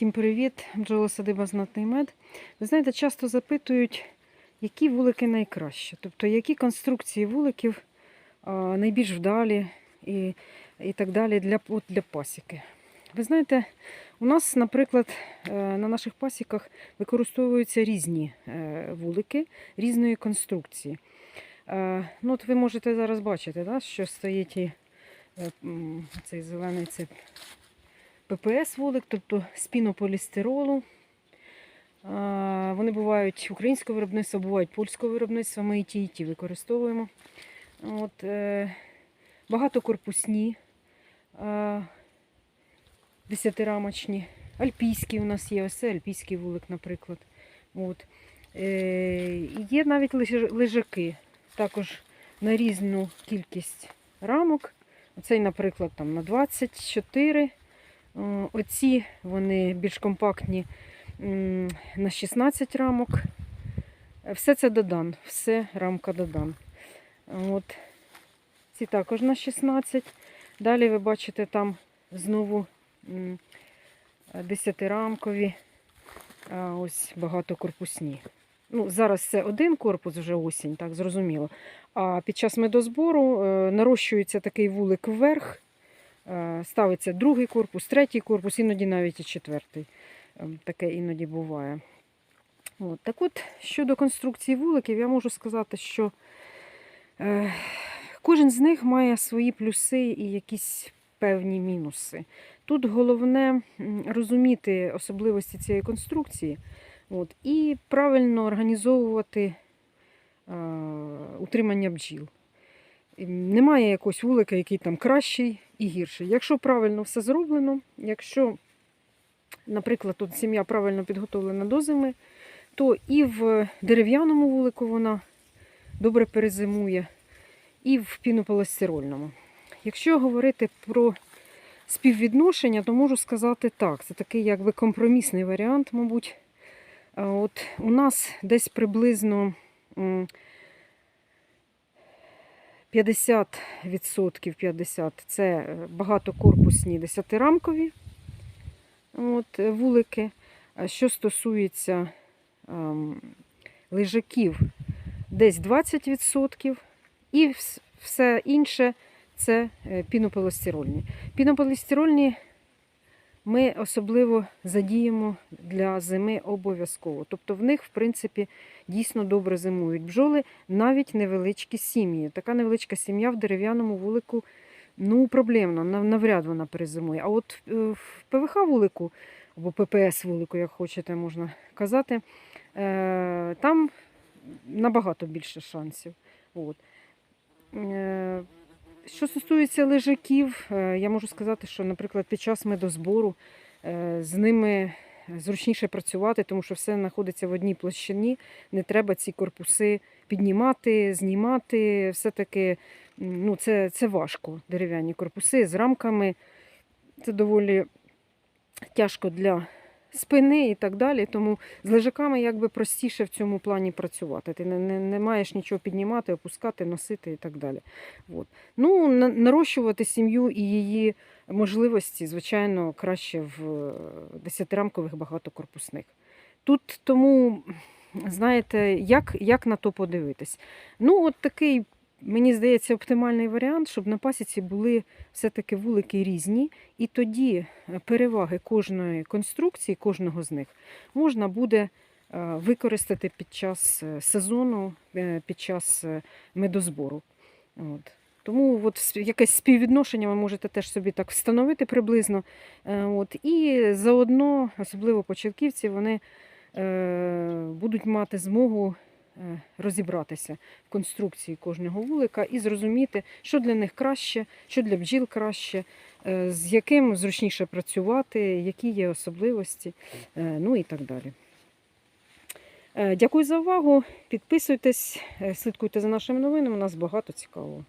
Всім привіт, бджолосадиба Знатний мед. Ви знаєте, часто запитують, які вулики найкраще, тобто які конструкції вуликів найбільш вдалі і, і так далі для, от, для пасіки. Ви знаєте, у нас, наприклад, е, на наших пасіках використовуються різні е, вулики різної конструкції. Е, Ну, от ви можете зараз бачити, да, що стоїть і цей зелений це ППС вулик, тобто з пінополістиролу. Вони бувають українського виробництва, бувають польського виробництва. Ми і ті, і ті використовуємо. От, е, багатокорпусні, десятирамочні, альпійські у нас є, ось це альпійський вулик, наприклад. От. Е, є навіть лежаки, також на різну кількість рамок. Оцей, наприклад, там на 24. О, Оці вони більш компактні на 16 рамок. Е, Все це додан, все рамка додан. От. Ці також на 16. Далі ви бачите там знову м, е, десятирамкові, а ось багатокорпусні. Ну, зараз це один корпус вже осінь, так зрозуміло. А під час медозбору е, нарощується такий вулик вверх. Е, Ставиться другий корпус, третій корпус, іноді навіть і четвертий. Е, Таке іноді буває. От. Так от, щодо конструкції вуликів, я можу сказати, що е, кожен з них має свої плюси і якісь певні мінуси. Тут головне розуміти особливості цієї конструкції от, і правильно організовувати е, утримання бджіл. Немає якогось вулика, який там кращий і гірший. Якщо правильно все зроблено, якщо, наприклад, тут сім'я правильно підготовлена до зими, то і в дерев'яному вулику вона добре перезимує, і в пінополістирольному. Якщо говорити про співвідношення, то можу сказати так. Це такий якби компромісний варіант, мабуть. От у нас десь приблизно 50% 50 це е, багатокорпусні десятирамкові от, е, вулики. Що стосується ем, лежаків, десь 20%, і все інше це е, пінополістирольні. Пінополістирольні ми особливо задіємо для зими обов'язково. Тобто в них, в принципі, дійсно добре зимують бджоли, навіть невеличкі сім'ї. Така невеличка сім'я в дерев'яному вулику ну, проблемно, навряд вона перезимує. А от е, в ПВХ вулику, або ППС вулику, як хочете, можна казати, е, там набагато більше шансів. От. Що стосується лежаків, е, я можу сказати, що, наприклад, під час медозбору е, з ними зручніше працювати, тому що все знаходиться в одній площині. Не треба ці корпуси піднімати, знімати. Все-таки ну, це, це важко, дерев'яні корпуси з рамками. Це доволі тяжко для спини і так далі. Тому з лежаками якби простіше в цьому плані працювати. Ти не, не, не маєш нічого піднімати, опускати, носити і так далі. От. Ну, на- нарощувати сім'ю і її можливості, звичайно, краще в е, десятирамкових багатокорпусних. Тут тому, знаєте, як, як на то подивитись? Ну, от такий, мені здається, оптимальний варіант, щоб на пасіці були все-таки вулики різні, і тоді е, переваги кожної конструкції, кожного з них можна буде е, використати під час е, сезону, під час медозбору. От. Тому от якесь співвідношення ви можете теж собі так встановити приблизно. От. І заодно, особливо початківці, вони будуть мати змогу розібратися в конструкції кожного вулика і зрозуміти, що для них краще, що для бджіл краще, е, з яким зручніше працювати, які є особливості, е, ну і так далі. Е, Дякую за увагу. Підписуйтесь, е, слідкуйте за нашими новинами. У нас багато цікавого.